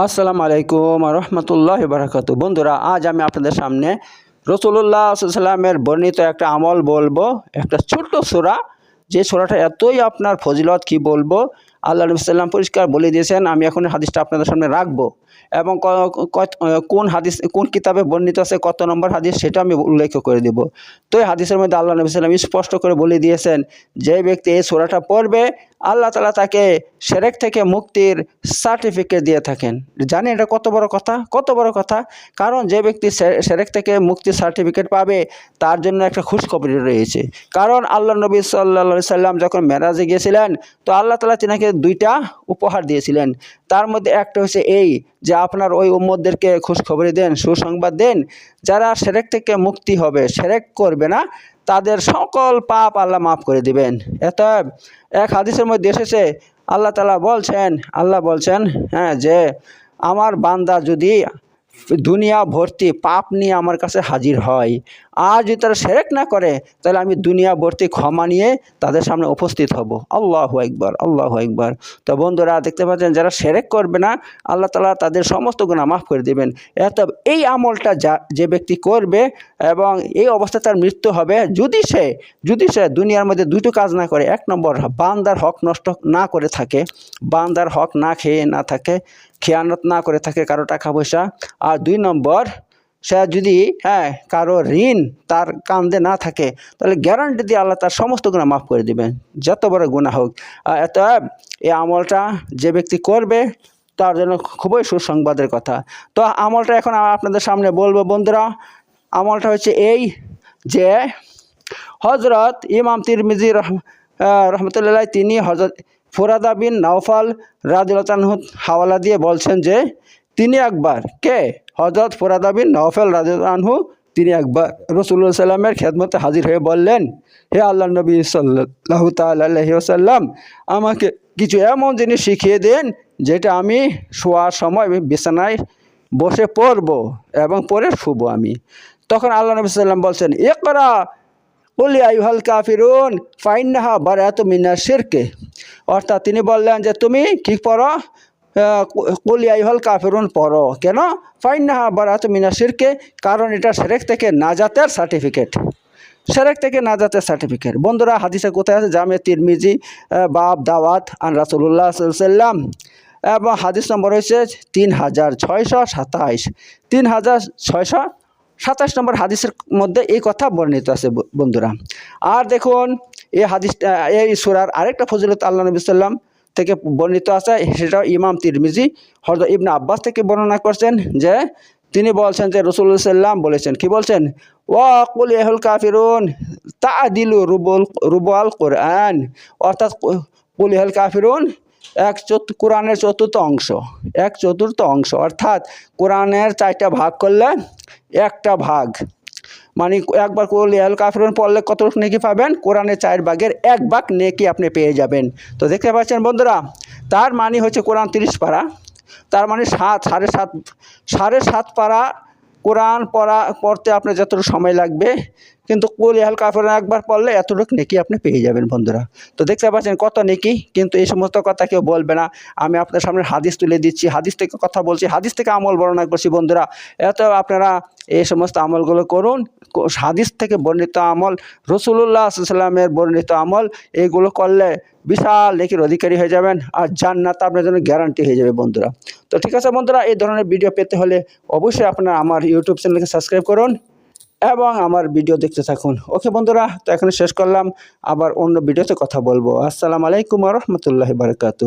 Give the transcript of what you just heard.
আসসালামু আলাইকুম রহমতুল্লাহ বারাকাত বন্ধুরা, আজ আমি আপনাদের সামনে রসুল্লাহ সাল্লামের বর্ণিত একটা আমল বলব, একটা ছোট্ট সোরা। যে সোরাটা এতই আপনার ফজিলত, কি বলব? আল্লাহ নবী সাল্লাম পরিষ্কার বলে দিয়েছেন, আমি এখন হাদিসটা আপনাদের সামনে রাখব। এবং কোন হাদিস, কোন কিতাবে বর্ণিত আছে, কত নম্বর হাদিস, সেটা আমি উল্লেখ করে দেব। তো এই হাদিসের মধ্যে আল্লাহ নবী সাল্লাম স্পষ্ট করে বলে দিয়েছেন, যে ব্যক্তি এই সোরাটা পড়বে আল্লাহ তালা তাকে সেরেক থেকে মুক্তির সার্টিফিকেট দিয়ে থাকেন। জানি এটা কত বড় কথা? কত বড় কথা? কারণ যে ব্যক্তি সেরেক থেকে মুক্তির সার্টিফিকেট পাবে, তার জন্য একটা খুশখবরি রয়েছে। কারণ আল্লাহ নবী সাল্লা সাল্লাম যখন মেরাজে গিয়েছিলেন, তো আল্লাহ তালা তিনাকে দুইটা উপহার দিয়েছিলেন। তার মধ্যে একটা হচ্ছে এই যে আপনার ওই উম্মদদেরকে খুশখবরি দেন, সুসংবাদ দেন, যারা সেরেক থেকে মুক্তি হবে, সেরেক করবে না তাদের সকল পাপ আল্লাহ মাফ করে দিবেন। এত এক হাদিসের মধ্যে এসেছে, আল্লাহ তালা বলছেন, আল্লাহ বলছেন হ্যাঁ যে আমার বান্দা যদি দুনিয়া ভর্তি পাপ নিয়ে আমার কাছে হাজির হয়, আর যদি তারা সেরেক না করে, তাহলে আমি দুনিয়া ভর্তি ক্ষমা নিয়ে তাদের সামনে উপস্থিত হব। আল্লাহ একবার আল্লাহ একবার তো বন্ধুরা, দেখতে পাচ্ছেন, যারা সেরেক করবে না, আল্লাহ তালা তাদের সমস্ত গুণা মাফ করে দেবেন। এত এই আমলটা যা, যে ব্যক্তি করবে এবং এই অবস্থায় তার মৃত্যু হবে যদি সে যদি সে দুনিয়ার মধ্যে দুটো কাজ না করে, এক নম্বর বান্দার হক নষ্ট না করে থাকে, বান্দার হক না খেয়ে না থাকে, খেয়ানত না করে থাকে কারও টাকা পয়সা আর দুই নম্বর, সে যদি হ্যাঁ কারও ঋণ তার কান্দে না থাকে, তাহলে গ্যারান্টি দিয়ে আল্লাহ তার সমস্ত গুণা মাফ করে দিবেন। যত বড় গুণা হোক। এত এই আমলটা যে ব্যক্তি করবে, তার জন্য খুবই সুসংবাদের কথা। তো আমলটা এখন আপনাদের সামনে বলব বন্ধুরা। আমলটা হচ্ছে এই যে হজরত ইমাম তিরমিজি রহমতুল্লাহ তিনি হজরত ফুরাদা বিন নাওফাল রাজুল্লাহ হাওয়ালা দিয়ে বলছেন যে তিনি একবার, কে? হজরত ফুরাদা বিন নওফাল রাজু তিনি একবার রসুল্লাহ সাল্লামের খেদমতে হাজির হয়ে বললেন, হে আল্লাহ নবী সাল্লাহ তাল্লাহি সাল্লাম আমাকে কিছু এমন জিনিস শিখিয়ে দেন যেটা আমি শোয়ার সময় বিছানায় বসে পড়ব এবং পরে শুব আমি। তখন আল্লাহ নবী সাল্লাম বলছেন এ করা বলি আইহাল কাফিরুন, ফাইন্নাহা বারাত মিনার শিরকে। অর্থাৎ তিনি বললেন যে, তুমি কি পড়ো? কলি আইহাল কাফিরুন পড়ো। কেন? ফাইন্নাহা বারাত মিনার শিরকে, কারণ এটা সেরেক থেকে নাজাতের সার্টিফিকেট। সেরেক থেকে নাজাতের সার্টিফিকেট। বন্ধুরা, হাদিসে কোথায় আছে? জামে তিরমিজি বাব দাওয়াত আন রাসুল্লাহ সাল্লাম এবং হাদিস নম্বর হয়েছে তিন হাজার ছয়শো সাতাইশ। তিন হাজার ছয়শো সাতাশ নম্বর হাদিসের মধ্যে এই কথা বর্ণিত আছে বন্ধুরা। আর দেখুন, এই হাদিস এই সুরার আরেকটা ফজিলত আল্লাহ নবী সাল্লাম থেকে বর্ণিত আছে, সেটা ইমাম তিরমিজি হরদ ইবনে আব্বাস থেকে বর্ণনা করছেন যে, তিনি বলছেন যে রসুল্লাহ সাল্লাম বলেছেন, কি বলছেন? ওয়াকুল এহুল কাফিরুন তা দিলু রুবুল রুবাল কোরআন, অর্থাৎ কুল এহুল কাফিরুন, এক চতুর্থ কোরআনের চতুর্থ অংশ, এক চতুর্থ অংশ, অর্থাৎ কোরআনের চারটা ভাগ করলে একটা ভাগ। মানে একবার করলে আল কাফিরুন পড়লে কত নেকি পাবেন? কোরআনে চার ভাগের এক ভাগ নেকি আপনি পেয়ে যাবেন। তো দেখতে পাচ্ছেন বন্ধুরা, তার মানে হচ্ছে কোরআন তিরিশ পারা, তার মানে সাত, সাড়ে সাত সাড়ে সাত পারা কোরআন পড়া, পড়তে আপনার যতটুকু সময় লাগবে, কিন্তু কুল ইহাল কাফের একবার পড়লে এতটুকু নেকি আপনি পেয়ে যাবেন বন্ধুরা। তো দেখতে পাচ্ছেন কত নেকি, কিন্তু এই সমস্ত কথা কেউ বলবে না। আমি আপনার সামনে হাদিস তুলে দিচ্ছি, হাদিস থেকে কথা বলছি, হাদিস থেকে আমল বর্ণনা করছি বন্ধুরা। এত আপনারা এই সমস্ত আমলগুলো করুন হাদিস থেকে বর্ণিত আমল রসুল্লাহ সাল্লামের বর্ণিত আমল এইগুলো করলে বিশাল নেকির অধিকারী হয়ে যাবেন আর জান্নাত আপনার জন্য গ্যারান্টি হয়ে যাবে বন্ধুরা। তো ঠিক আছে বন্ধুরা, এই ধরনের ভিডিও পেতে হলে অবশ্যই আপনারা আমার ইউটিউব চ্যানেলকে সাবস্ক্রাইব করুন এবং আমার ভিডিও দেখতে থাকুন। ওকে বন্ধুরা, তো এখন শেষ করলাম। আবার অন্য ভিডিওতে কথা বলব। আসসালামু আলাইকুম রহমতুল্লাহ বারকাতু